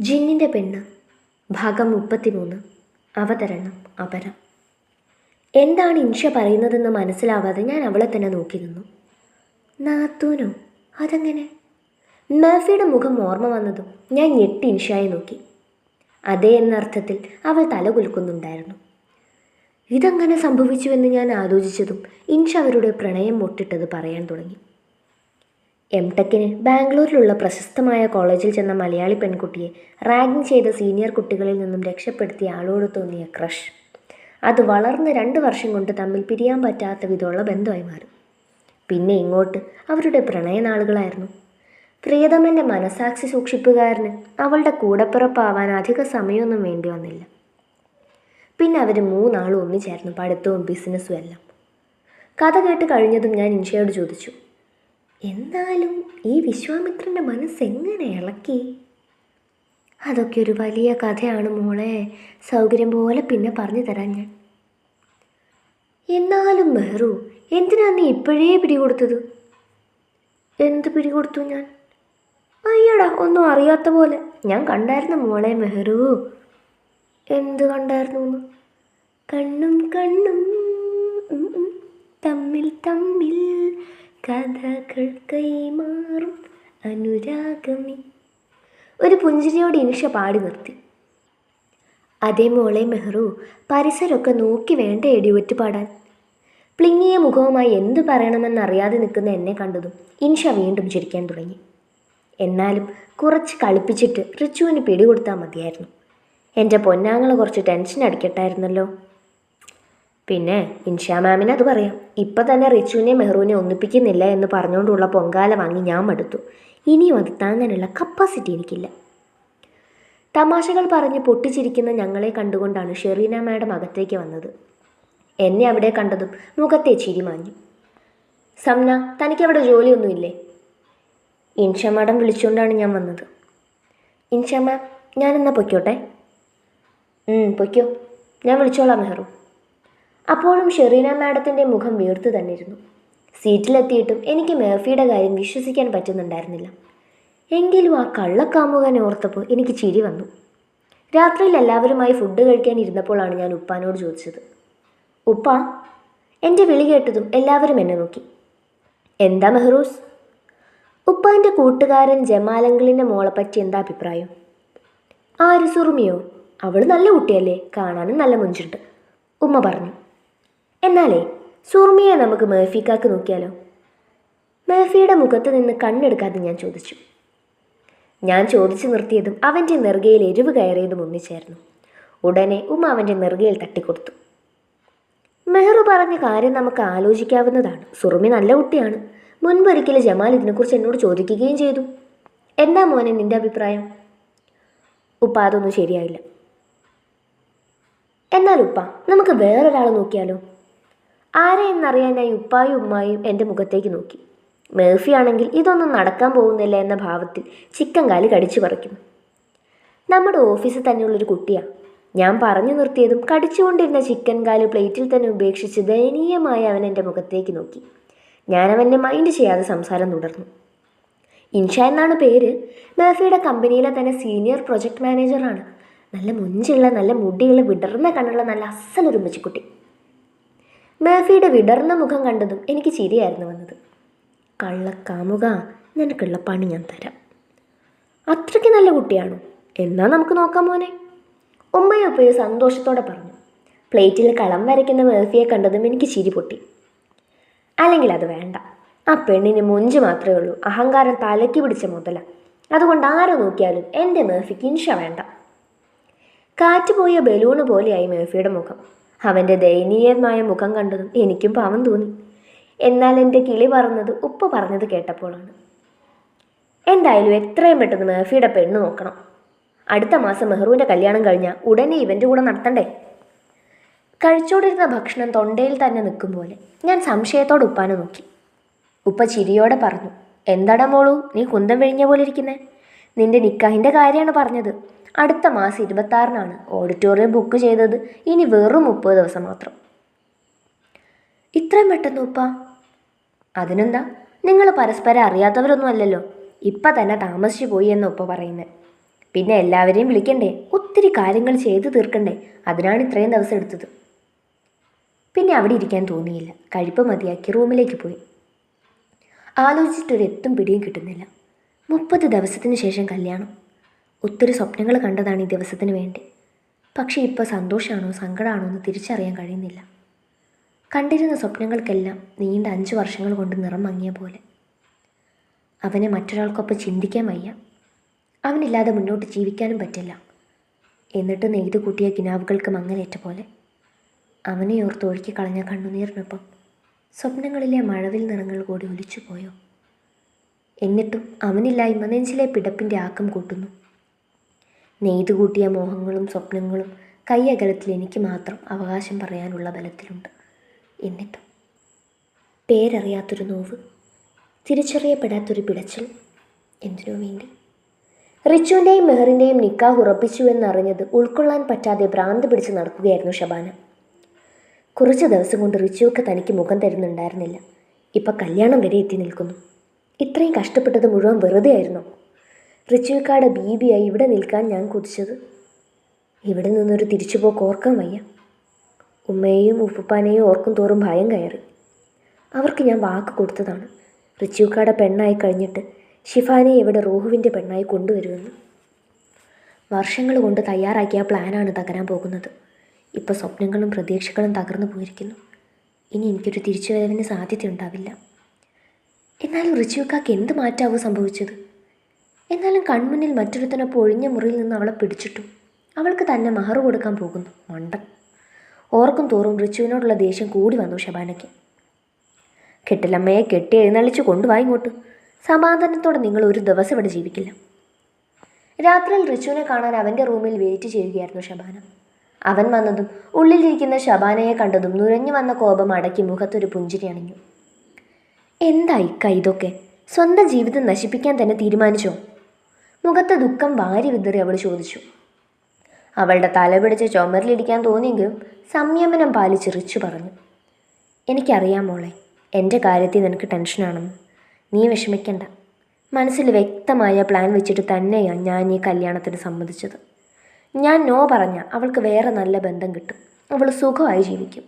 ജിന്നിന്റെ പെണ്ണ്. ഭാഗം മുപ്പത്തിമൂന്ന്. അവതരണം. അപരം. എന്താണ് ഇൻഷ പറയുന്നതെന്ന് മനസ്സിലാവാതെ ഞാൻ അവളെ തന്നെ നോക്കി നിന്നു നാത്തൂനോ? അതെങ്ങനെ? മേഫിയുടെ മുഖം ഓർമ്മ വന്നതും ഞാൻ ഞെട്ടി ഇൻഷയെ നോക്കി. അതേ എന്നർത്ഥത്തിൽ അവൾ തല കുലുക്കുന്നുണ്ടായിരുന്നു. ഇതങ്ങനെ സംഭവിച്ചുവെന്ന് ഞാൻ ആലോചിച്ചതും ഇൻഷ അവരുടെ പ്രണയം മുട്ടിട്ടത് പറയാൻ തുടങ്ങി. എം ടെക്കിന് ബാംഗ്ലൂരിലുള്ള പ്രശസ്തമായ കോളേജിൽ ചെന്ന മലയാളി പെൺകുട്ടിയെ റാഗിംഗ് ചെയ്ത സീനിയർ കുട്ടികളിൽ നിന്നും രക്ഷപ്പെടുത്തിയ ആളോട് തോന്നിയ ക്രഷ്. അത് വളർന്ന് രണ്ട് വർഷം കൊണ്ട് തമ്മിൽ പിരിയാൻ പറ്റാത്ത വിധമുള്ള ബന്ധമായി മാറി. പിന്നെ ഇങ്ങോട്ട് അവരുടെ പ്രണയനാളുകളായിരുന്നു. പ്രിയതമന്റെ മനസാക്ഷി സൂക്ഷിപ്പുകാരന് അവളുടെ കൂടപ്പിറപ്പാവാൻ അധിക സമയമൊന്നും വേണ്ടി വന്നില്ല. പിന്നെ അവർ മൂന്നാളും ഒന്നിച്ചായിരുന്നു പഠിത്തവും ബിസിനസ്സും എല്ലാം. കഥ കേട്ട് കഴിഞ്ഞതും ഞാൻ ഇൻഷയോട് ചോദിച്ചു. എന്നാലും ഈ വിശ്വാമിത്രന്റെ മനസ്സെങ്ങനെ ഇളക്കി? അതൊക്കെ ഒരു വലിയ കഥയാണ് മോളെ. സൗകര്യം പോലെ പിന്നെ പറഞ്ഞു തരാൻ ഞാൻ. എന്നാലും മെഹറു എന്തിനാ നീ ഇപ്പോഴേ പിടികൊടുത്തത്? എന്ത് പിടികൊടുത്തു ഞാൻ? അയ്യടാ ഒന്നും അറിയാത്ത പോലെ. ഞാൻ കണ്ടായിരുന്നു മോളെ മെഹറു. എന്ത് കണ്ടായിരുന്നു കണ്ണും കണ്ണും തമ്മിൽ തമ്മിൽ കഥകൾ കൈമാറും അനുരാഗമി. ഒരു പുഞ്ചിരിയോടെ ഇനിഷ പാടി നിർത്തി. അതേ മോളെ മെഹ്റു പരിസരമൊക്കെ നോക്കി വേണ്ട എടിയൊറ്റ് പാടാൻ പ്ലിങ്ങിയ മുഖവുമായി എന്തു പറയണമെന്നറിയാതെ നിൽക്കുന്ന എന്നെ കണ്ടതും ഇൻഷ വീണ്ടും ചിരിക്കാൻ തുടങ്ങി. എന്നാലും കുറച്ച് കളിപ്പിച്ചിട്ട് റിച്ചുവിന് പിടികൊടുത്താൽ മതിയായിരുന്നു. എന്റെ പൊന്നാങ്ങളെ കുറച്ച് ടെൻഷൻ അടിക്കട്ടായിരുന്നല്ലോ. പിന്നെ ഇൻഷാ മാമിന് അത് പറയാം. ഇപ്പം തന്നെ റിച്ചുവിനെ മെഹ്റുവിനെ ഒന്നിപ്പിക്കുന്നില്ല എന്ന് പറഞ്ഞുകൊണ്ടുള്ള പൊങ്കാല വാങ്ങി ഞാൻ മടുത്തു. ഇനിയും അത് താങ്ങാനുള്ള കപ്പാസിറ്റി എനിക്കില്ല. തമാശകൾ പറഞ്ഞ് പൊട്ടിച്ചിരിക്കുന്ന ഞങ്ങളെ കണ്ടുകൊണ്ടാണ് ഷെറീന മാഡം അകത്തേക്ക് വന്നത്. എന്നെ അവിടെ കണ്ടതും മുഖത്തെ ചിരി മാഞ്ഞു. സംന തനിക്കവിടെ ജോലിയൊന്നുമില്ലേ? ഇൻഷ മാഡം വിളിച്ചുകൊണ്ടാണ് ഞാൻ വന്നത്. ഇൻഷ മാം ഞാനെന്നാ പൊയ്ക്കോട്ടെ? പൊയ്ക്കോ. ഞാൻ വിളിച്ചോളാം മെഹറു. അപ്പോഴും ഷെറീന മാഡത്തിന്റെ മുഖം വീർത്തു തന്നിരുന്നു. സീറ്റിലെത്തിയിട്ടും എനിക്ക് മേഫിയുടെ കാര്യം വിശ്വസിക്കാൻ പറ്റുന്നുണ്ടായിരുന്നില്ല. എങ്കിലും ആ കള്ളക്കാമുകനെ ഓർത്തപ്പോൾ എനിക്ക് ചിരി വന്നു. രാത്രിയിൽ എല്ലാവരുമായി ഫുഡ് കഴിക്കാൻ ഇരുന്നപ്പോഴാണ് ഞാൻ ഉപ്പാനോട് ചോദിച്ചത്. ഉപ്പ എന്റെ വിളി കേട്ടതും എല്ലാവരും എന്നെ നോക്കി. എന്താ മെഹ്റൂസ്? ഉപ്പാന്റെ കൂട്ടുകാരൻ ജമാലങ്കിളിന്റെ മോളെപ്പറ്റി പറ്റി എന്താ അഭിപ്രായം? ആര് സുറുമിയോ? അവൾ നല്ല കുട്ടിയല്ലേ കാണാനും നല്ല മുഞ്ചുണ്ട് ഉമ്മ പറഞ്ഞു. എന്നാലേ സൂർമിയെ നമുക്ക് മേഫിക്കാക്ക് നോക്കിയാലോ? മേഫിയുടെ മുഖത്ത് നിന്ന് കണ്ണെടുക്കാതെ ഞാൻ ചോദിച്ചു. ഞാൻ ചോദിച്ചു നിർത്തിയതും അവന്റെ നെറുകയിൽ എരിവ് കയറിയതും ഒന്നിച്ചായിരുന്നു. ഉടനെ ഉമ്മ അവന്റെ നെറുകയിൽ തട്ടിക്കൊടുത്തു. മെഹ്റു പറഞ്ഞ കാര്യം നമുക്ക് ആലോചിക്കാവുന്നതാണ്. സുറുമി നല്ല കുട്ടിയാണ്. മുൻപൊരിക്കൽ ജമാൽ ഇതിനെക്കുറിച്ച് എന്നോട് ചോദിക്കുകയും ചെയ്തു. എന്താ മോനെ നിന്റെ അഭിപ്രായം? ഉപ്പ അതൊന്നും ശരിയായില്ല. എന്നാൽ ഉപ്പ നമുക്ക് വേറൊരാളെ നോക്കിയാലോ? ആരെ എന്നറിയാനായി ഉപ്പായും ഉമ്മായും എന്റെ മുഖത്തേക്ക് നോക്കി. മേഫിയാണെങ്കിൽ ഇതൊന്നും നടക്കാൻ പോകുന്നില്ല എന്ന ഭാവത്തിൽ ചിക്കൻ കാലി കടിച്ചു പറിക്കുന്നു. നമ്മുടെ ഓഫീസിൽ തന്നെയുള്ളൊരു കുട്ടിയാണ് ഞാൻ പറഞ്ഞു നിർത്തിയതും കടിച്ചുകൊണ്ടിരുന്ന ചിക്കൻ കാൽ പ്ലേറ്റിൽ തന്നെ ഉപേക്ഷിച്ച് ദയനീയമായി അവൻ എന്റെ മുഖത്തേക്ക് നോക്കി. ഞാൻ അവന്റെ മൈൻഡ് ചെയ്യാതെ സംസാരം തുടർന്നു. ഇൻഷ എന്നാണ് പേര്. മേഫിയുടെ കമ്പനിയിലെ തന്നെ സീനിയർ പ്രൊജക്ട് മാനേജറാണ് നല്ല മുഞ്ചുള്ള നല്ല മുടിയുള്ള വിടർന്ന കണ്ണുള്ള നല്ല അസലൊരു ഉമ്മച്ചിക്കുട്ടി. മേഫിയുടെ വിടർന്ന മുഖം കണ്ടതും എനിക്ക് ചിരിയായിരുന്നു വന്നത്. കള്ളക്കാമുക നിനക്കുള്ള പണി ഞാൻ തരാം. അത്രയ്ക്ക് നല്ല കുട്ടിയാണോ? എന്നാ നമുക്ക് നോക്കാം മോനെ. ഉമ്മയും ഉപ്പയും സന്തോഷത്തോടെ പറഞ്ഞു. പ്ലേറ്റിൽ കളം വരയ്ക്കുന്ന മേഫിയെ കണ്ടതും എനിക്ക് ചിരി പൊട്ടി. അല്ലെങ്കിൽ അത് വേണ്ട. ആ പെണ്ണിന് മുഞ്ച് മാത്രമേ ഉള്ളൂ. അഹങ്കാരം തലയ്ക്ക് പിടിച്ച മുതല. അതുകൊണ്ട് ആരെ നോക്കിയാലും എന്റെ മേഫിക്ക് ഇൻഷ വേണ്ട. കാറ്റ് പോയ ബലൂണ് പോലെയായി മേഫിയുടെ മുഖം. അവന്റെ ദയനീയമായ മുഖം കണ്ടതും എനിക്കും പാവം തോന്നി. എന്നാൽ എന്റെ കിളി പറഞ്ഞത് ഉപ്പ് പറഞ്ഞത് കേട്ടപ്പോഴാണ്. എന്തായാലും എത്രയും പെട്ടെന്ന് മെഹഫിയുടെ പെണ്ണ് നോക്കണം. അടുത്ത മാസം മെഹ്റുവിന്റെ കല്യാണം കഴിഞ്ഞാൽ ഉടനെ ഇവന്റെ കൂടെ നടത്തണ്ടേ? കഴിച്ചോണ്ടിരുന്ന ഭക്ഷണം തൊണ്ടയിൽ തന്നെ നിൽക്കും പോലെ ഞാൻ സംശയത്തോടെ ഉപ്പാനെ നോക്കി. ഉപ്പ ചിരിയോടെ പറഞ്ഞു എന്താടാ മോളു നീ കുന്തം വിഴിഞ്ഞ പോലെ ഇരിക്കുന്നേ? നിന്റെ നിക്കാഹിന്റെ കാര്യമാണ് പറഞ്ഞത്? അടുത്ത മാസം ഇരുപത്താറിനാണ് ഓഡിറ്റോറിയം ബുക്ക് ചെയ്തത്. ഇനി വെറും മുപ്പത് ദിവസം മാത്രം. ഇത്രയും പെട്ടെന്ന് ഉപ്പ? അതിനെന്താ? നിങ്ങൾ പരസ്പരം അറിയാത്തവരൊന്നും അല്ലല്ലോ. ഇപ്പം തന്നെ താമസിച്ചു പോയി എന്ന് ഉപ്പ പറയുന്നത് പിന്നെ എല്ലാവരെയും വിളിക്കണ്ടേ? ഒത്തിരി കാര്യങ്ങൾ ചെയ്തു തീർക്കണ്ടേ? അതിനാണ് ഇത്രയും ദിവസം എടുത്തത്. പിന്നെ അവിടെ ഇരിക്കാൻ തോന്നിയില്ല. കഴിപ്പ് മതിയാക്കി റൂമിലേക്ക് പോയി. ആലോചിച്ചിട്ടൊരു എത്തും പിടിയും കിട്ടുന്നില്ല. മുപ്പത് ദിവസത്തിന് ശേഷം കല്യാണം. ഒത്തിരി സ്വപ്നങ്ങൾ കണ്ടതാണ് ഈ ദിവസത്തിന് വേണ്ടി. പക്ഷേ ഇപ്പോൾ സന്തോഷമാണോ സങ്കടമാണോ എന്ന് തിരിച്ചറിയാൻ കഴിയുന്നില്ല. കണ്ടിരുന്ന സ്വപ്നങ്ങൾക്കെല്ലാം നീണ്ട അഞ്ച് വർഷങ്ങൾ കൊണ്ട് നിറം മങ്ങിയ പോലെ. അവനെ മറ്റൊരാൾക്കൊപ്പം ചിന്തിക്കാൻ വയ്യ. അവനില്ലാതെ മുന്നോട്ട് ജീവിക്കാനും പറ്റില്ല. എന്നിട്ട് നെയ്തു കൂട്ടിയ കിനാവുകൾക്ക് മങ്ങലേറ്റ പോലെ. അവനെ ഓർത്ത് ഒഴുക്കി കളഞ്ഞ കണ്ണുനീറിനൊപ്പം സ്വപ്നങ്ങളിലെ മഴവിൽ നിറങ്ങൾ കൂടി ഒലിച്ചു പോയോ എന്നിട്ടും അവനില്ലായ്മ നെഞ്ചിലെ പിടപ്പിന്റെ ആക്കം കൂട്ടുന്നു. നെയ്തു കൂട്ടിയ മോഹങ്ങളും സ്വപ്നങ്ങളും കൈയകലത്തിൽ എനിക്ക് മാത്രം അവകാശം പറയാനുള്ള ബലത്തിലുണ്ട്. എന്നിട്ടും പേരറിയാത്തൊരു നോവ് തിരിച്ചറിയപ്പെടാത്തൊരു പിടച്ചൽ എന്തിനു വേണ്ടി? റിച്ചുവിന്റെയും മെഹറിന്റെയും നിക്കാഹ് ഉറപ്പിച്ചു എന്നറിഞ്ഞത് ഉൾക്കൊള്ളാൻ പറ്റാതെ ഭ്രാന്ത് പിടിച്ച് നടക്കുകയായിരുന്നു ഷബാന കുറച്ച് ദിവസം കൊണ്ട് റിച്ചുവൊക്കെ തനിക്ക് മുഖം തരുന്നുണ്ടായിരുന്നില്ല. ഇപ്പം കല്യാണം വരെ എത്തി നിൽക്കുന്നു. ഇത്രയും കഷ്ടപ്പെട്ടത് മുഴുവൻ വെറുതെ ആയിരുന്നു റിച്ചുവിക്കാട് ബീബിയായി ഇവിടെ നിൽക്കാൻ ഞാൻ കുതിച്ചത്. ഇവിടെ നിന്നൊരു തിരിച്ചുപോക്ക് ഓർക്കാൻ വയ്യ. ഉമ്മയെയും ഉപ്പുപ്പാനെയും ഓർക്കും തോറും ഭയം കയറി. അവർക്ക് ഞാൻ വാക്ക് കൊടുത്തതാണ്. റിച്ചുക്കാടെ പെണ്ണായി കഴിഞ്ഞിട്ട് ഷിഫാനെ ഇവിടെ റോഹുവിന്റെ പെണ്ണായി കൊണ്ടുവരുമെന്ന്. വർഷങ്ങൾ കൊണ്ട് തയ്യാറാക്കിയ പ്ലാനാണ് തകരാൻ പോകുന്നത്. ഇപ്പോൾ സ്വപ്നങ്ങളും പ്രതീക്ഷകളും തകർന്നു പോയിരിക്കുന്നു. ഇനി എനിക്കൊരു തിരിച്ചുവരവിന് സാധ്യതയുണ്ടാവില്ല. എന്നാൽ റിച്ചുക്കാക്ക് എന്ത് മാറ്റാവോ സംഭവിച്ചത്? എന്നാലും കൺമുന്നിൽ മറ്റൊരുത്തനെ പൊഴിഞ്ഞ മുറിയിൽ നിന്ന് അവളെ പിടിച്ചിട്ടു. അവൾക്ക് തന്നെ മഹർ കൊടുക്കാൻ പോകുന്നു. മണ്ടൻ. ഓർക്കും തോറും റിച്ചുവിനോടുള്ള ദേഷ്യം കൂടി വന്നു ഷബാനയ്ക്ക് കെട്ടിലമ്മയെ കെട്ടി എഴുന്നള്ളിച്ച് കൊണ്ടുവാ ഇങ്ങോട്ട്. സമാധാനത്തോടെ നിങ്ങൾ ഒരു ദിവസം ഇവിടെ ജീവിക്കില്ല. രാത്രിയിൽ റിച്ചുവിനെ കാണാൻ അവന്റെ റൂമിൽ വെയിറ്റ് ചെയ്യുകയായിരുന്നു ഷബാന അവൻ വന്നതും ഉള്ളിലിരിക്കുന്ന ഷബാനയെ കണ്ടതും നുരഞ്ഞു വന്ന കോപം അടക്കി മുഖത്തൊരു പുഞ്ചിരി അണിഞ്ഞു. എന്തായി കൈതൊക്കെ സ്വന്തം ജീവിതം നശിപ്പിക്കാൻ തന്നെ തീരുമാനിച്ചോ? മുഖത്തെ ദുഃഖം വാരി വിതറി അവൾ ചോദിച്ചു. അവളുടെ തല പിടിച്ച് ചുമരിലിടിക്കാൻ തോന്നിയെങ്കിലും സംയമനം പാലിച്ച് റിച്ചു പറഞ്ഞു. എനിക്കറിയാം മോളെ എന്റെ കാര്യത്തിൽ നിനക്ക് ടെൻഷനാണെന്ന്. നീ വിഷമിക്കണ്ട. മനസ്സിൽ വ്യക്തമായ പ്ലാൻ വെച്ചിട്ട് തന്നെയാണ് ഞാൻ ഈ കല്യാണത്തിന് സമ്മതിച്ചത്. ഞാൻ നോ പറഞ്ഞ അവൾക്ക് വേറെ നല്ല ബന്ധം കിട്ടും. അവൾ സുഖമായി ജീവിക്കും.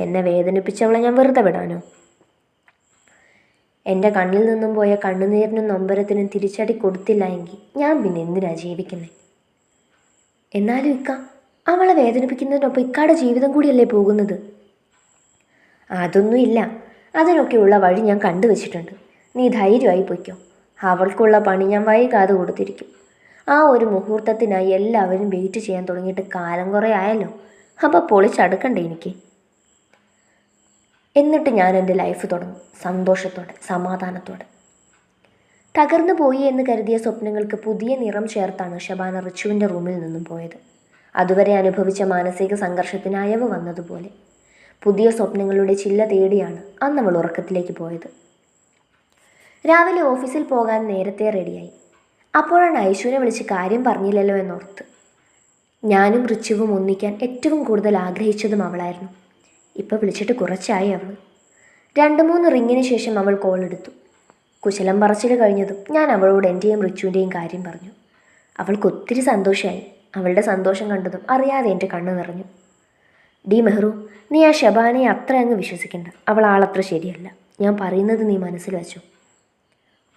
എന്നെ വേദനിപ്പിച്ചവളെ ഞാൻ വെറുതെ വിടാനോ? എന്റെ കണ്ണിൽ നിന്നും പോയ കണ്ണുനീരിനും നൊമ്പരത്തിനും തിരിച്ചടി കൊടുത്തില്ല എങ്കിൽ ഞാൻ പിന്നെ എന്തിനാ ജീവിക്കുന്നത് എന്നാലും ഇക്ക അവളെ വേദനിപ്പിക്കുന്നതിനൊപ്പം ഇക്കാടെ ജീവിതം കൂടിയല്ലേ പോകുന്നത്? അതൊന്നുമില്ല. അതിനൊക്കെയുള്ള വഴി ഞാൻ കണ്ടുവച്ചിട്ടുണ്ട് നീ ധൈര്യമായി പൊയ്ക്കോ. അവൾക്കുള്ള പണി ഞാൻ വൈകാതെ കൊടുത്തിരിക്കും. ആ ഒരു മുഹൂർത്തത്തിനായി എല്ലാവരും വെയിറ്റ് ചെയ്യാൻ തുടങ്ങിയിട്ട് കാലം കുറേ ആയല്ലോ. അപ്പോൾ പൊളിച്ചടുക്കണ്ടേ എനിക്ക്? എന്നിട്ട് ഞാൻ എന്റെ ലൈഫ് തുടങ്ങും. സന്തോഷത്തോടെ സമാധാനത്തോടെ. തകർന്നു പോയി എന്ന് കരുതിയ സ്വപ്നങ്ങൾക്ക് പുതിയ നിറം ചേർത്താണ് ഷബാന റിച്ചുവിന്റെ റൂമിൽ നിന്നും പോയത്. അതുവരെ അനുഭവിച്ച മാനസിക സംഘർഷത്തിന് അയവ് വന്നതുപോലെ. പുതിയ സ്വപ്നങ്ങളുടെ ചില്ല തേടിയാണ് അന്ന് അവൾ ഉറക്കത്തിലേക്ക് പോയത്. രാവിലെ ഓഫീസിൽ പോകാൻ നേരത്തെ റെഡിയായി. അപ്പോഴാണ് ഐശുവിനെ വിളിച്ച് കാര്യം പറഞ്ഞില്ലല്ലോ എന്നോർത്ത്. ഞാനും റിച്ചുവും ഒന്നിക്കാൻ ഏറ്റവും കൂടുതൽ ആഗ്രഹിച്ചതും അവളായിരുന്നു. ഇപ്പോൾ വിളിച്ചിട്ട് കുറച്ചായി അവൾ. രണ്ട് മൂന്ന് റിങ്ങിന് ശേഷം അവൾ കോൾ എടുത്തു. കുശലം പറച്ചിൽ കഴിഞ്ഞതും ഞാൻ അവളോട് എന്റെയും റിച്ചുവിന്റെയും കാര്യം പറഞ്ഞു. അവൾക്ക് ഒത്തിരി സന്തോഷമായി അവളുടെ സന്തോഷം കണ്ടതും അറിയാതെ എന്റെ കണ്ണു നിറഞ്ഞു. ഡി മെഹ്റു നീ ആ ഷബാനയെ അത്ര അങ്ങ് വിശ്വസിക്കണ്ട. അവൾ ആളത്ര ശരിയല്ല. ഞാൻ പറയുന്നത് നീ മനസ്സിൽ വെച്ചു.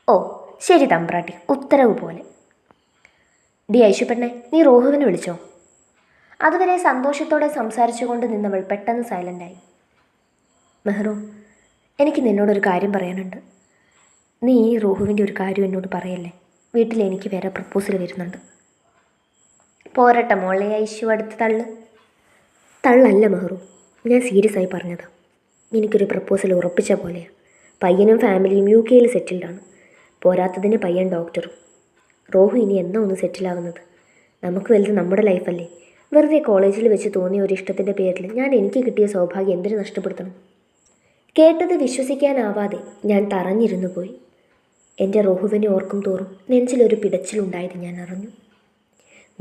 ഓ ശരി തമ്പ്രാട്ടി. ഉത്തരവ് പോലെ. ഡി ഐശുപെണ്ണെ നീ റോഹുവിനെ വിളിച്ചോ? അതുവരെ സന്തോഷത്തോടെ സംസാരിച്ചുകൊണ്ട് നിന്നവൾ പെട്ടെന്ന് സൈലന്റായി മെഹ്റു എനിക്ക് നിന്നോടൊരു കാര്യം പറയാനുണ്ട്. നീ ഈ റോഹുവിന്റെ ഒരു കാര്യം എന്നോട് പറയല്ലേ? വീട്ടിൽ എനിക്ക് വേറെ പ്രപ്പോസൽ വരുന്നുണ്ട്. പോരട്ടെ മോളെ ഐശു അടുത്ത് തള്ള്. തള്ളല്ല മെഹ്റു ഞാൻ സീരിയസ് ആയി പറഞ്ഞതാ. എനിക്കൊരു പ്രപ്പോസൽ ഉറപ്പിച്ച പോലെയാണ് പയ്യനും ഫാമിലിയും യു കെയിൽ സെറ്റിൽഡാണ് പോരാത്തതിന് പയ്യൻ ഡോക്ടറും. റോഹു ഇനി എന്നാ ഒന്ന് സെറ്റിലാവുന്നത് നമുക്ക് വലുത് നമ്മുടെ ലൈഫല്ലേ. വെറുതെ കോളേജിൽ വെച്ച് തോന്നിയ ഒരു ഇഷ്ടത്തിന്റെ പേരിൽ ഞാൻ എനിക്ക് കിട്ടിയ സൗഭാഗ്യം എന്തിനു നഷ്ടപ്പെടുത്തണം? കേട്ടത് വിശ്വസിക്കാനാവാതെ ഞാൻ തറഞ്ഞിരുന്നു പോയി. എന്റെ റോഹുവിനെ ഓർക്കും തോറും നെഞ്ചിലൊരു പിടച്ചിലുണ്ടായത് ഞാൻ അറിഞ്ഞു.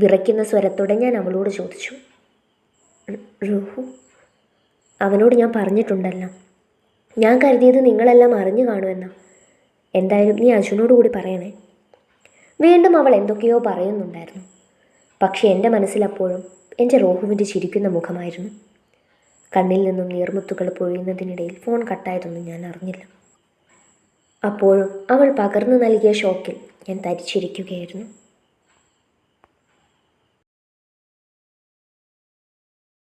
വിറയ്ക്കുന്ന സ്വരത്തോടെ ഞാൻ അവളോട് ചോദിച്ചു "റ- റോഹു അവനോട് ഞാൻ പറഞ്ഞിട്ടുണ്ടല്ലോ. ഞാൻ കരുതിയത് നിങ്ങളെല്ലാം അറിഞ്ഞു കാണുമെന്നാ. എന്തായാലും നീ അജുനോട് കൂടി പറയണേ. വീണ്ടും അവൾ എന്തൊക്കെയോ പറയുന്നുണ്ടായിരുന്നു. പക്ഷേ എന്റെ മനസ്സിലപ്പോഴും എന്റെ റോഹുവിന്റെ ചിരിക്കുന്ന മുഖമായിരുന്നു. കണ്ണിൽ നിന്നും നീർമുത്തുകൾ പൊഴിയുന്നതിനിടയിൽ ഫോൺ കട്ടായതൊന്നും ഞാൻ അറിഞ്ഞില്ല. അപ്പോഴും അവൾ പകർന്നു നൽകിയ ഷോക്കിൽ ഞാൻ തരിച്ചിരിക്കുകയായിരുന്നു.